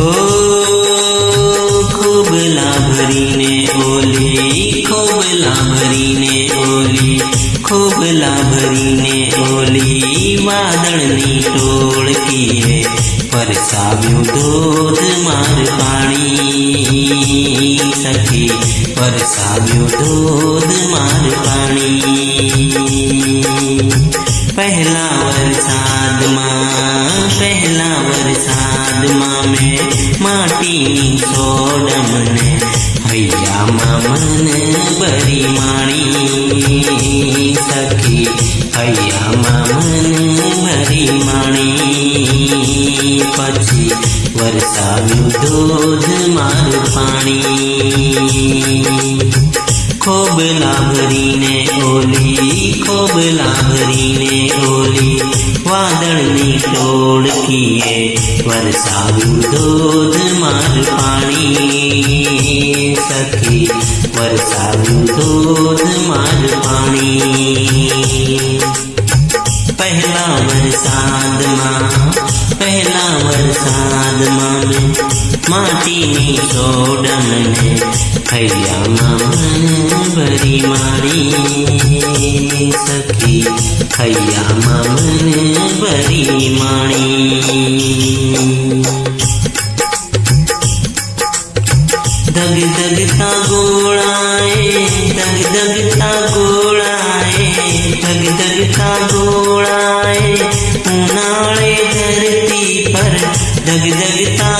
હો ખોબલા ભરીને ઓલી ખોબલા ભરીને ઓલી ખોબલા ભરીને ઓલી વાદળની ટોળકીએ પરસાવ્યું ધોધમાર પાણી સખી પરસાવ્યું ધોધમાર પાણી પહેલા વરસાદમાં પહેલા વરસાદમાં મેં માટીની સોડમને હૈયામાં મને બરી માણી સખી હૈયામાં મને બરી માણી. પછી વરસાવ્યું ધોધમાર પાણી. ખોબલા ભરીને ઓલી ખોબલા ભરીને ઓલી વાદળની ટોળકીએ વરસાવ્યું ધોધમાર પાણી સખી વરસાવ્યું ધોધમાર પાણી પહેલા વરસાદમાં પહેલા વરસાદમાં મેં માટીની સોડમને हैया मन बड़ी मारी सखी। हैया मन बरी माणी दग दगता गोड़ाए, दग दगता गोड़ाए, दग दगता गोड़ाए। उनाड़े धरती पर दग दगता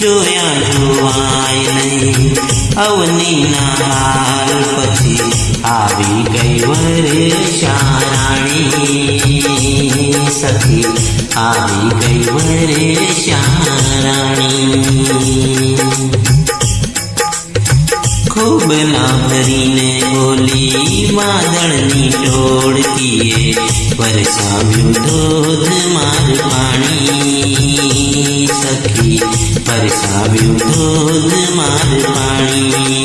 જોયા જોવાય નહીં અવનીના હાલ પછી આવી ગઈ વર્ષારાણી સખી આવી ગઈ વર્ષારાણી ખોબલા ભરીને ઓલી વાદળની ટોળકીએ વરસાવ્યું ધોધમાર પાણી સખી பரிசாவியும் போது மாறு மாணி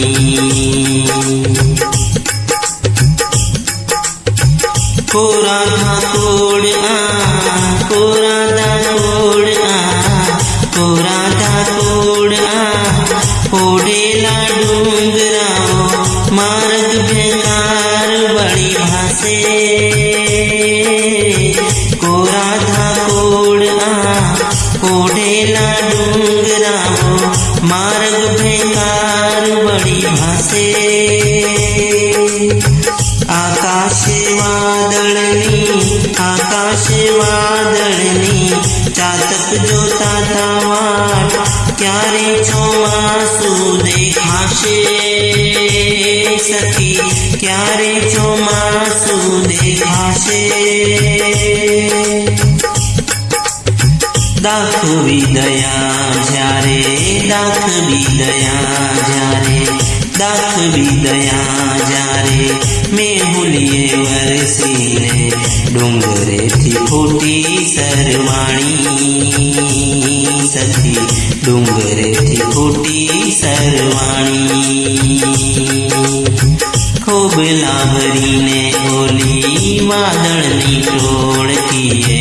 கோராதா கோடு बेकार बड़ी भाषे માર્ગ ભેકાર વળી ભાસે. આકાશે વાદળની આકાશે વાદળની, ચાતક જોતા તાવાટ ક્યારે ચોમાસું દેખાશે? સખી, ક્યારે ચોમાસું દેખાશે? દાખવી દયા જ્યારે દાખવી દયા જ્યારે દાખવી દયા જ્યારે મેહુલીએ વરસીને ડુંગરેથી ફૂટી સરવાણી સખી ડુંગરેથી ફૂટી સરવાણી ખોબલા ભરીને ઓલી વાદળની ટોળકીએ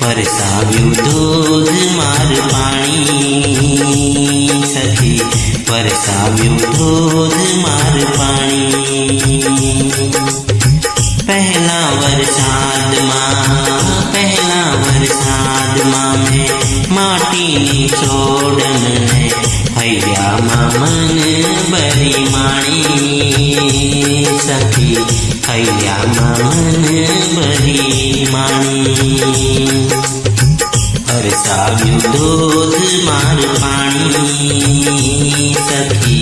વરસાવ્યું ધોધમાર પાણી સખી વરસાવ્યું ધોધમાર પાણી પહેલા વરસાદમાં પહેલા વરસાદમાં મેં માટીની ચોડને હૈયામાં મન બરી માણી સખી હૈયામાં મન બરી માણી साम्यु धोध मार पाणी सखी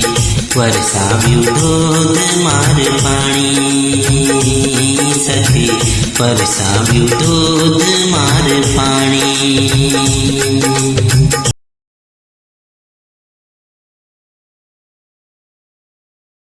वरसाम्यु धोध मार पाणी सखी वरसाम्यु धोध मार पाणी